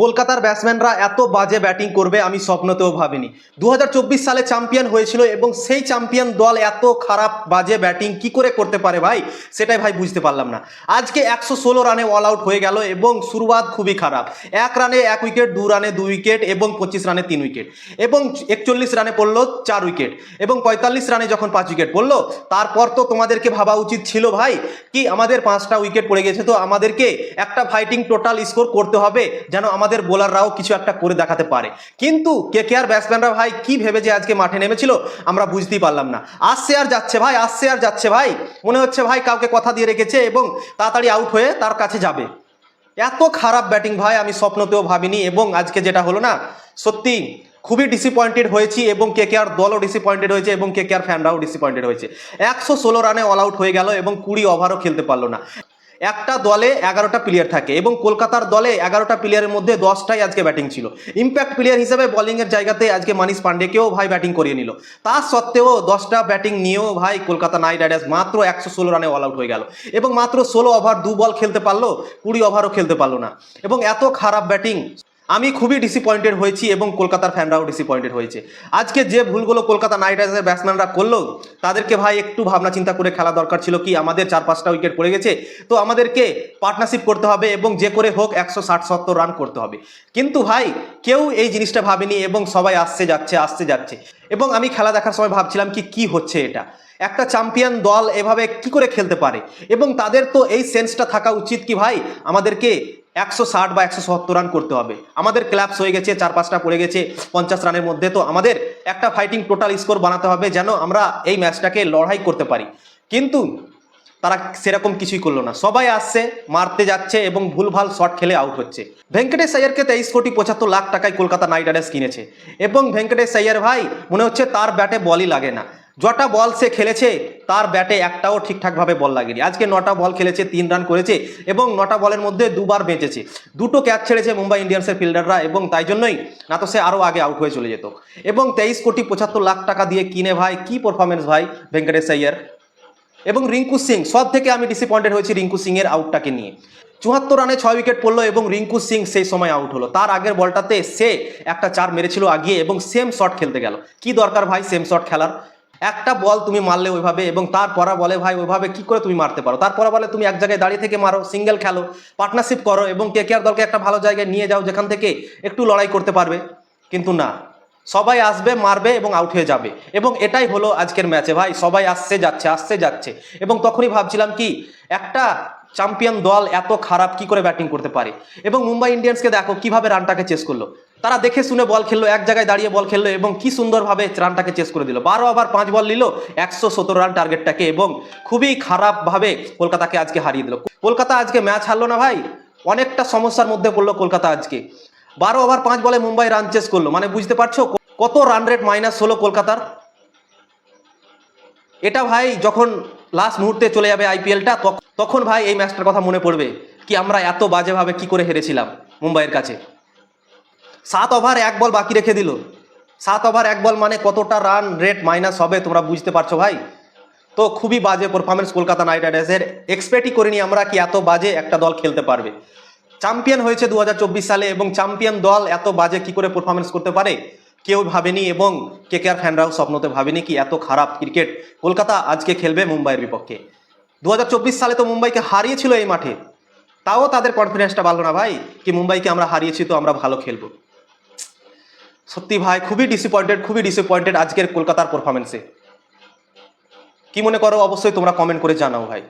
কলকাতার ব্যাটসম্যানরা এত বাজে ব্যাটিং করবে আমি স্বপ্নতেও ভাবিনি। দু হাজার চব্বিশ সালে চ্যাম্পিয়ন হয়েছিল এবং সেই চ্যাম্পিয়ন দল এত খারাপ, বাজে ব্যাটিং কি করে করতে পারে ভাই? সেটাই ভাই বুঝতে পারলাম না। আজকে একশো ষোলো রানে অল আউট হয়ে গেল এবং শুরুয়াত খুবই খারাপ। এক রানে এক উইকেট দু রানে দুই উইকেট এবং পঁচিশ রানে তিন উইকেট এবং একচল্লিশ রানে পড়ল চার উইকেট এবং পঁয়তাল্লিশ রানে যখন পাঁচ উইকেট পড়ল, তারপর তো তোমাদেরকে ভাবা উচিত ছিল ভাই কি আমাদের পাঁচটা উইকেট পড়ে গেছে, তো আমাদেরকে একটা ফাইটিং টোটাল স্কোর করতে হবে যেন আমাদের বোলাররাও কিছু একটা করে দেখাতে পারে। কিন্তু কে কে আর ব্যাটসম্যানরা ভাই কি ভেবে যে আজকে মাঠে নেমেছিল, আমরা বুঝতেই পারলাম না। আসছে আর যাচ্ছে ভাই, আসছে আর যাচ্ছে ভাই। মনে হচ্ছে ভাই কাউকে কথা দিয়ে রেখেছে এবং তাড়াতাড়ি আউট হয়ে তার কাছে যাবে। এত খারাপ ব্যাটিং ভাই, আমি স্বপ্নতেও ভাবিনি এবং আজকে যেটা হলো না, সত্যি খুবই ডিসঅ্যাপয়েন্টেড হয়েছি এবং কে কে আর দলও ডিসঅ্যাপয়েন্টেড হয়েছে এবং কে কে আর ফ্যানরাও ডিসঅ্যাপয়েন্টেড হয়েছে। একশো ষোলো রানে অল আউট হয়ে গেল এবং কুড়ি ওভারও খেলতে পারল না। একটা দলে এগারোটা প্লেয়ার থাকে এবং কলকাতার দলে এগারোটা প্লেয়ারের মধ্যে দশটাই আজকে ব্যাটিং ছিল। ইম্প্যাক্ট প্লেয়ার হিসেবে বলিংয়ের জায়গাতে আজকে মানিস পান্ডেকেও ভাই ব্যাটিং করিয়ে নিল। তা সত্ত্বেও দশটা ব্যাটিং নিয়েও ভাই কলকাতা নাইট রাইডার্স মাত্র একশো ষোলো রানে অল আউট হয়ে গেল। এবং মাত্র ষোলো ওভার দু বল খেলতে পারল, কুড়ি ওভারও খেলতে পারল না। এবং এত খারাপ ব্যাটিং আমি খুবই ডিসঅ্যাপয়েন্টেড হয়েছি এবং কলকাতার ফ্যানরাও ডিসঅ্যাপয়েন্টেড হয়েছে। আজকে যে ভুলগুলো কলকাতা নাইট রাইডার্সের ব্যাটসম্যানরা করল, তাদেরকে ভাই একটু ভাবনা চিন্তা করে খেলা দরকার ছিল কি আমাদের চার পাঁচটা উইকেট পড়ে গেছে, তো আমাদেরকে পার্টনারশিপ করতে হবে এবং যে করে হোক একশো ষাট সত্তর রান করতে হবে। কিন্তু ভাই, কেউ এই জিনিসটা ভাবেনি এবং সবাই আসছে যাচ্ছে আসছে যাচ্ছে। এবং আমি খেলা দেখার সময় ভাবছিলাম কি কি হচ্ছে এটা? একটা চ্যাম্পিয়ন দল এভাবে কি করে খেলতে পারে? এবং তাদের তো এই সেন্সটা থাকা উচিত কি ভাই, আমাদেরকে একশো ষাট বা একশো সত্তর রান করতে হবে। আমাদের ক্লাবস হয়ে গেছে, চার পাঁচটা পড়ে গেছে পঞ্চাশ রানের মধ্যে। তো আমাদের একটা ফাইটিং টোটাল স্কোর বানাতে হবে যেন আমরা এই ম্যাচটাকে লড়াই করতে পারি। কিন্তু তারা সেরকম কিছুই করল না। সবাই আসছে, মারতে যাচ্ছে এবং ভুলভাল শট খেলে আউট হচ্ছে। ভেঙ্কটেশ আయ్যারকে তেইশ কোটি পঁচাত্তর লাখ টাকায় কলকাতা নাইট রাইডার্স কিনেছে। এবং ভেঙ্কটেশ আయ్যার ভাই, মনে হচ্ছে তার ব্যাটে বলই লাগে না। যটা বল সে খেলেছে, তার ব্যাটে একটাও ঠিকঠাকভাবে বল লাগেনি। আজকে নটা বল খেলেছে, তিন রান করেছে এবং নটা বলের মধ্যে দুবার বেঁচেছে। দুটো ক্যাচ ছেড়েছে মুম্বাই ইন্ডিয়ান্সের ফিল্ডাররা এবং তাই জন্যই না তো সে আরও আগে আউট হয়ে চলে যেত। এবং তেইশ কোটি পঁচাত্তর লাখ টাকা দিয়ে কিনে ভাই, কি পারফরমেন্স ভাই, ভেঙ্কটেশ আయ్যার এবং রিঙ্কু সিং সব থেকে আমি ডিসঅ্যাপয়েন্টেড হয়েছি রিঙ্কু সিং এর আউটটাকে নিয়ে। চুয়াত্তর রানে ছয় উইকেট পড়ল এবং রিঙ্কু সিং সেই সময় আউট হলো। তার আগের বলটাতে সে একটা চার মেরেছিল আগিয়ে এবং সেম শট খেলতে গেল। কি দরকার ভাই সেম শট খেলার? একটা বল তুমি মারলে ওইভাবে এবং তার পরা বলে, ভাই, ওইভাবে কি করে তুমি মারতে পারো? তারপরে বলে, তুমি এক জায়গায় দাঁড়িয়ে থেকে মারো সিঙ্গেল খেলো পার্টনারশিপ করো এবং কে কে আর দলকে একটা ভালো জায়গায় নিয়ে যাও যেখান থেকে একটু লড়াই করতে পারবে। কিন্তু না, সবাই আসবে, মারবে এবং আউট হয়ে যাবে এবং এটাই হলো আজকের ম্যাচে ভাই, সবাই আসছে, যাচ্ছে আসছে, যাচ্ছে এবং তখনই ভাবছিলাম কি, একটা চ্যাম্পিয়ন দল এত খারাপ কি করে ব্যাটিং করতে পারে? এবং মুম্বাই ইন্ডিয়ান্সকে দেখো, কীভাবে রানটাকে চেস করল? তারা দেখে শুনে বল খেললো, এক জায়গায় দাঁড়িয়ে বল খেললো এবং কি সুন্দরভাবে রানটাকে চেস করে দিল। বারো ওভার পাঁচ বল নিল, একশো সতেরো রান টার্গেটটাকে এবং খুবই খারাপভাবে কলকাতাকে আজকে হারিয়ে দিল। কলকাতা আজকে ম্যাচ হারলো না ভাই? অনেকটা সমস্যার মধ্যে পড়ল কলকাতা আজকে। বারো ওভার পাঁচ বলে মুম্বাই রান চেস করল। মানে বুঝতে পারছ কত রান রেট মাইনাস হলো কলকাতার? এটা ভাই যখন লাস্ট মুহূর্তে চলে যাবে আইপিএলটা তখন ভাই এই ম্যাচটার কথা মনে পড়বে কি আমরা এত বাজেভাবে কি করে হেরেছিলাম মুম্বাইয়ের কাছে। সাত ওভার এক বল বাকি রেখে দিল। সাত ওভার এক বল মানে কতটা রান রেট মাইনাস হবে তোমরা বুঝতে পারছ ভাই? তো খুবই বাজে পারফরমেন্স কলকাতা নাইট রাইডার্সের। এক্সপেক্টই করিনি আমরা কি এত বাজে একটা দল খেলতে পারবে। চ্যাম্পিয়ন হয়েছে দু হাজার চব্বিশ সালে এবং চ্যাম্পিয়ন দল এত বাজে কি করে পারফরমেন্স করতে পারে? কেউ ভাবেনি এবং কে কে আর ফ্যানরাও স্বপ্নতে ভাবেনি কি এত খারাপ ক্রিকেট কলকাতা আজকে খেলবে মুম্বাইয়ের বিপক্ষে। দু হাজার চব্বিশ সালে তো মুম্বাইকে হারিয়েছিল এই মাঠে। তাও তাদের কনফিডেন্সটা বাড়লো না ভাই। কি মুম্বাইকে আমরা হারিয়েছি তো আমরা ভালো খেলব। সত্যি ভাই, খুবই ডিসঅ্যাপয়েন্টেড খুবই ডিসঅ্যাপয়েন্টেড আজকের কলকাতার পারফরমেন্সে কি মনে করো? অবশ্যই তোমরা কমেন্ট করে জানাও ভাই।